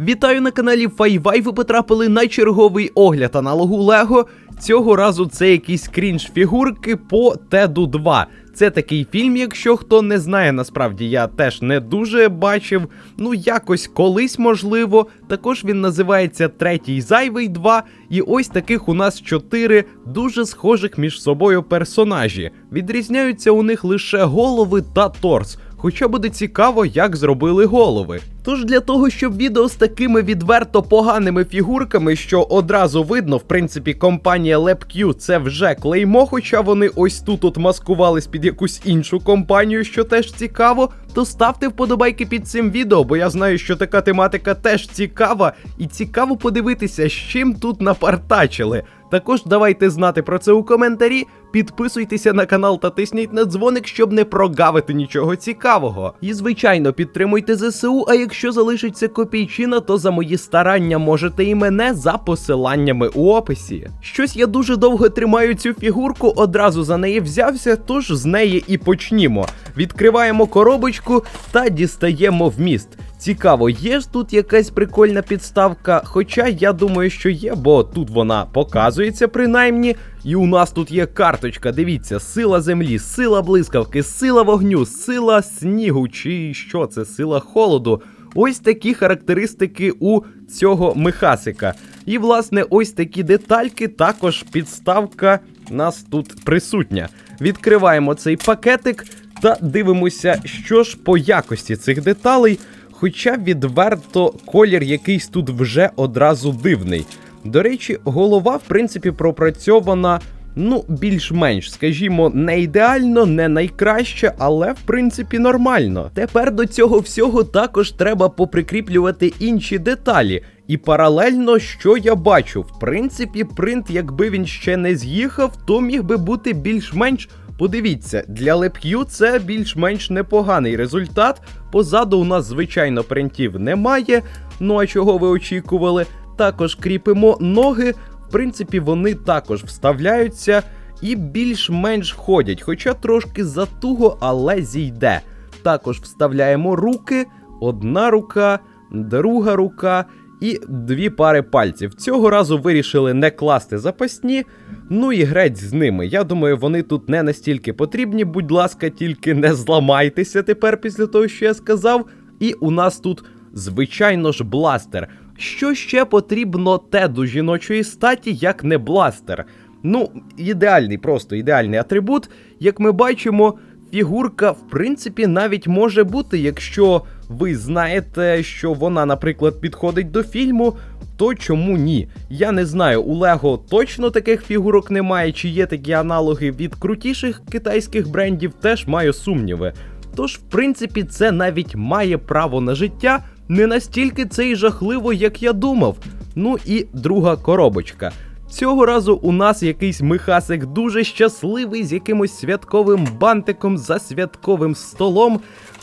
Вітаю на каналі Файвай. Ви потрапили на черговий огляд аналогу Лего. Цього разу це якісь крінж фігурки по Теду 2. Це такий фільм, якщо хто не знає, насправді я теж не дуже бачив. Ну, якось колись можливо. Також він називається Третій зайвий 2. І ось таких у нас чотири дуже схожих між собою персонажі. Відрізняються у них лише голови та торс. Хоча буде цікаво, як зробили голови. Тож для того, щоб відео з такими відверто поганими фігурками, що одразу видно, в принципі, компанія LabQ це вже клеймо, хоча вони ось тут от маскувались під якусь іншу компанію, що теж цікаво, то ставте вподобайки під цим відео, бо я знаю, що така тематика теж цікава, і цікаво подивитися, з чим тут напартачили. Також давайте знати про це у коментарі. Підписуйтеся на канал та тисніть на дзвоник, щоб не прогавити нічого цікавого. І звичайно, підтримуйте ЗСУ. А якщо залишиться копійчина, то за мої старання можете і мене за посиланнями у описі. Щось я дуже довго тримаю цю фігурку, одразу за неї взявся, тож з неї і почнімо. Відкриваємо коробочку та дістаємо вміст. Цікаво, є ж тут якась прикольна підставка, хоча я думаю, що є, бо тут вона показується принаймні. І у нас тут є карточка. Дивіться, сила землі, сила блискавки, сила вогню, сила снігу, чи що це, сила холоду. Ось такі характеристики у цього мехасика. І, власне, ось такі детальки, також підставка нас тут присутня. Відкриваємо цей пакетик та дивимося, що ж по якості цих деталей. Хоча відверто колір якийсь тут вже одразу дивний. До речі, голова, в принципі, пропрацьована. Ну, більш-менш, скажімо, не ідеально, не найкраще, але в принципі нормально. Тепер до цього всього також треба поприкріплювати інші деталі. І паралельно, що я бачу, в принципі, принт, якби він ще не з'їхав, то міг би бути більш-менш. Подивіться, для LabQ це більш-менш непоганий результат. Позаду у нас, звичайно, принтів немає. Ну а чого ви очікували? Також кріпимо ноги. В принципі, вони також вставляються і більш-менш ходять, хоча трошки затуго, але зійде. Також вставляємо руки, одна рука, друга рука і дві пари пальців. Цього разу вирішили не класти запасні. Ну і греть з ними. Я думаю, вони тут не настільки потрібні. Будь ласка, тільки не зламайтеся тепер після того, що я сказав. І у нас тут, звичайно ж, бластер. Що ще потрібно теду жіночої статі, як не бластер? Ну, ідеальний, просто ідеальний атрибут. Як ми бачимо, фігурка, в принципі, навіть може бути, якщо ви знаєте, що вона, наприклад, підходить до фільму, то чому ні? Я не знаю, у Лего точно таких фігурок немає, чи є такі аналоги від крутіших китайських брендів, теж маю сумніви. Тож, в принципі, це навіть має право на життя, не настільки це і жахливо, як я думав. Ну і друга коробочка. Цього разу у нас якийсь михасик дуже щасливий з якимось святковим бантиком за святковим столом.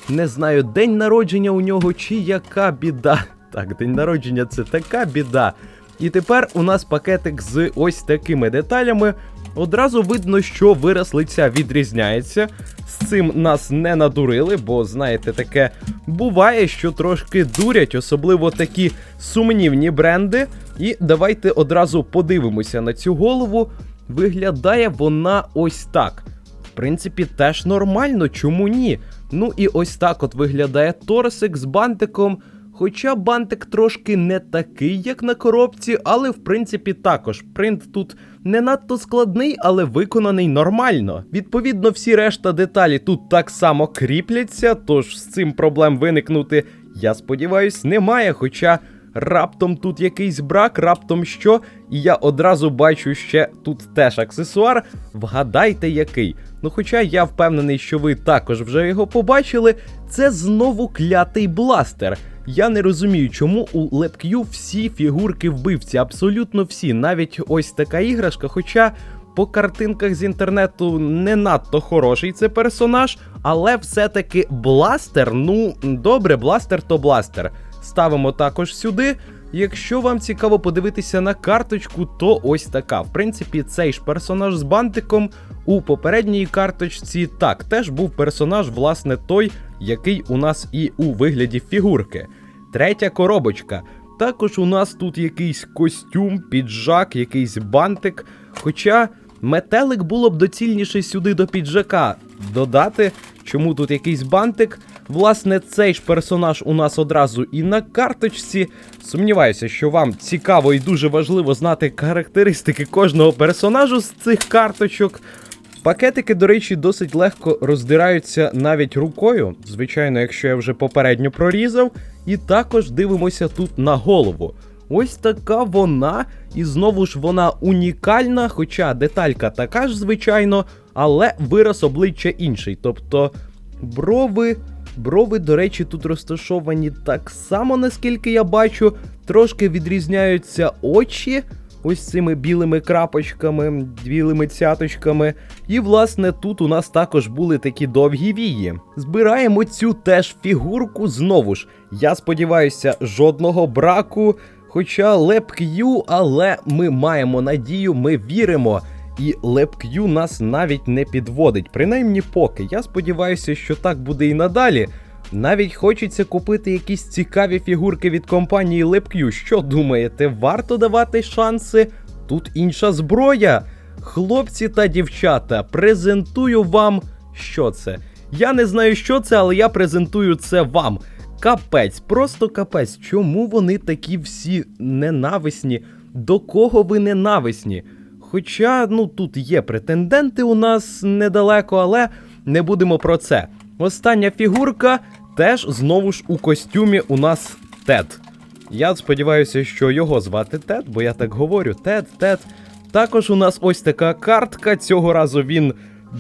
Не знаю, день народження у нього чи яка біда. Так, день народження це така біда. І тепер у нас пакетик з ось такими деталями. Одразу видно, що вираз лиця відрізняється. З цим нас не надурили, бо знаєте, таке буває, що трошки дурять, особливо такі сумнівні бренди. І давайте одразу подивимося на цю голову. Виглядає вона ось так. В принципі, теж нормально, чому ні? Ну і ось так от виглядає торсик з бантиком. Хоча бантик трошки не такий, як на коробці, але в принципі також принт тут не надто складний, але виконаний нормально. Відповідно, всі решта деталі тут так само кріпляться, тож з цим проблем виникнути, я сподіваюсь, немає. Хоча раптом тут якийсь брак, раптом що, і я одразу бачу ще тут теж аксесуар. Вгадайте, який. Ну, хоча я впевнений, що ви також вже його побачили, це знову клятий бластер. Я не розумію, чому у LabQ всі фігурки вбивці, абсолютно всі, навіть ось така іграшка. Хоча по картинках з інтернету не надто хороший це персонаж, але все-таки бластер. Ну, добре, бластер то бластер. Ставимо також сюди. Якщо вам цікаво подивитися на карточку, то ось така. В принципі, цей ж персонаж з бантиком у попередній карточці так теж був персонаж, власне, той, який у нас і у вигляді фігурки. Третя коробочка. Також у нас тут якийсь костюм, піджак, якийсь бантик. Хоча метелик було б доцільніше сюди до піджака додати. Чому тут якийсь бантик? Власне, цей ж персонаж у нас одразу і на карточці. Сумніваюся, що вам цікаво і дуже важливо знати характеристики кожного персонажу з цих карточок. Пакетики, до речі, досить легко роздираються навіть рукою. Звичайно, якщо я вже попередньо прорізав. І також дивимося тут на голову. Ось така вона, і знову ж вона унікальна, хоча деталька така ж, звичайно, але вираз обличчя інший. Тобто брови. Брови, до речі, тут розташовані так само, наскільки я бачу. Трошки відрізняються очі ось цими білими крапочками, білими цяточками. І, власне, тут у нас також були такі довгі вії. Збираємо цю теж фігурку знову ж. Я сподіваюся, жодного браку. Хоча лепк'ю, але ми маємо надію, ми віримо. І лепк'ю нас навіть не підводить, принаймні поки. Я сподіваюся, що так буде і надалі. Навіть хочеться купити якісь цікаві фігурки від компанії LabQ. Що думаєте, варто давати шанси? Тут інша зброя. Хлопці та дівчата, презентую вам, що це. Я не знаю, що це, але я презентую це вам. Капець, просто капець. Чому вони такі всі ненависні? До кого ви ненависні? Хоча, ну тут є претенденти у нас недалеко, але не будемо про це. Остання фігурка теж знову ж у костюмі у нас Тед. Я сподіваюся, що його звати Тед, бо я так говорю: Тед, Тед. Також у нас ось така картка. Цього разу він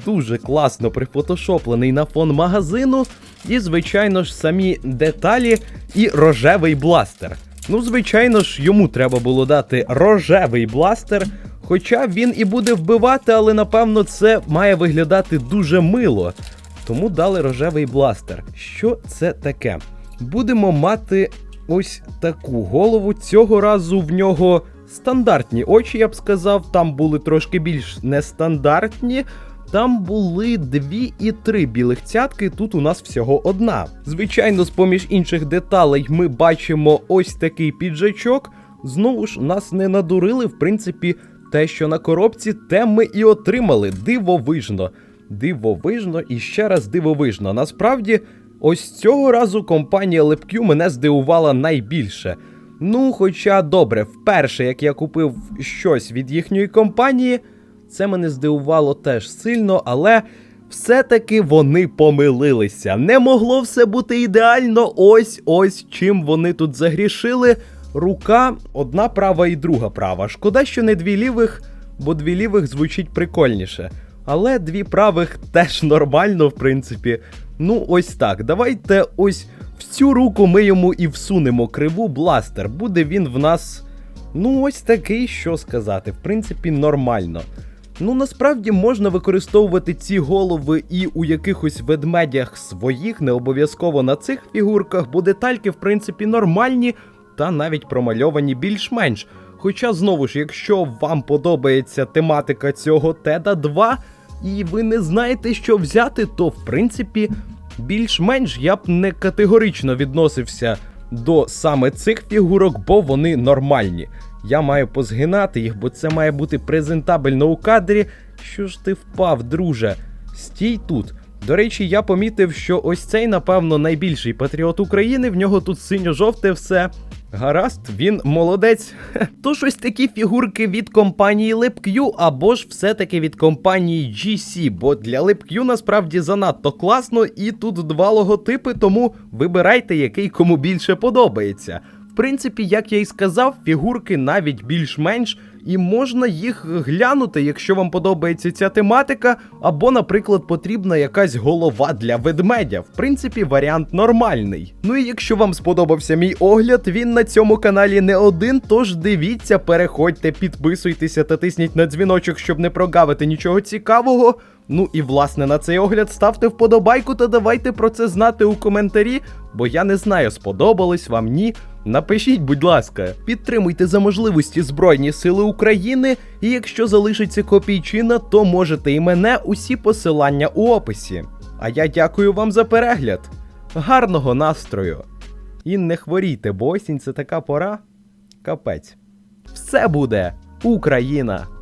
дуже класно прифотошоплений на фон магазину. І, звичайно ж, самі деталі і рожевий бластер. Ну, звичайно ж, йому треба було дати рожевий бластер. Хоча він і буде вбивати, але напевно це має виглядати дуже мило. Тому дали рожевий бластер. Що це таке? Будемо мати ось таку голову. Цього разу в нього стандартні очі, я б сказав. Там були трошки більш нестандартні. Там були дві і три білих цятки, тут у нас всього одна. Звичайно, з поміж інших деталей ми бачимо ось такий піджачок. Знову ж нас не надурили, в принципі, те, що на коробці, те ми і отримали. Дивовижно. Дивовижно і ще раз дивовижно. Насправді, ось цього разу компанія LabQ мене здивувала найбільше. Ну, хоча добре, вперше, як я купив щось від їхньої компанії, це мене здивувало теж сильно, але все-таки вони помилилися. Не могло все бути ідеально. Ось ось чим вони тут загрішили. Рука одна права і друга права. Шкода, що не дві лівих, бо дві лівих звучить прикольніше. Але дві правих теж нормально, в принципі. Ну, ось так. Давайте ось в цю руку ми йому і всунемо криву бластер. Буде він в нас. Ну, ось такий, що сказати, в принципі, нормально. Ну, насправді можна використовувати ці голови і у якихось ведмедях своїх, не обов'язково на цих фігурках, бо детальки, в принципі, нормальні та навіть промальовані більш-менш. Хоча, знову ж, якщо вам подобається тематика цього Теда 2, і ви не знаєте, що взяти, то в принципі більш-менш я б не категорично відносився до саме цих фігурок, бо вони нормальні. Я маю позгинати їх, бо це має бути презентабельно у кадрі. Що ж ти впав, друже? Стій тут. До речі, я помітив, що ось цей, напевно, найбільший патріот України. В нього тут синьо-жовте все. Гаразд, він молодець. Тож ось такі фігурки від компанії LipQ або ж все-таки від компанії GC, бо для LipQ насправді занадто класно, і тут два логотипи, тому вибирайте, який кому більше подобається. В принципі, як я і сказав, фігурки навіть більш-менш, і можна їх глянути, якщо вам подобається ця тематика, або, наприклад, потрібна якась голова для ведмедя. В принципі, варіант нормальний. Ну і якщо вам сподобався мій огляд, він на цьому каналі не один. Тож дивіться, переходьте, підписуйтеся та тисніть на дзвіночок, щоб не прогавити нічого цікавого. Ну і власне на цей огляд ставте вподобайку та давайте про це знати у коментарі, бо я не знаю, сподобалось вам ні. Напишіть, будь ласка, підтримуйте за можливості Збройні Сили України, і якщо залишиться копійчина, то можете і мене усі посилання у описі. А я дякую вам за перегляд. Гарного настрою! І не хворійте, бо осінь це така пора. Капець. Все буде Україна!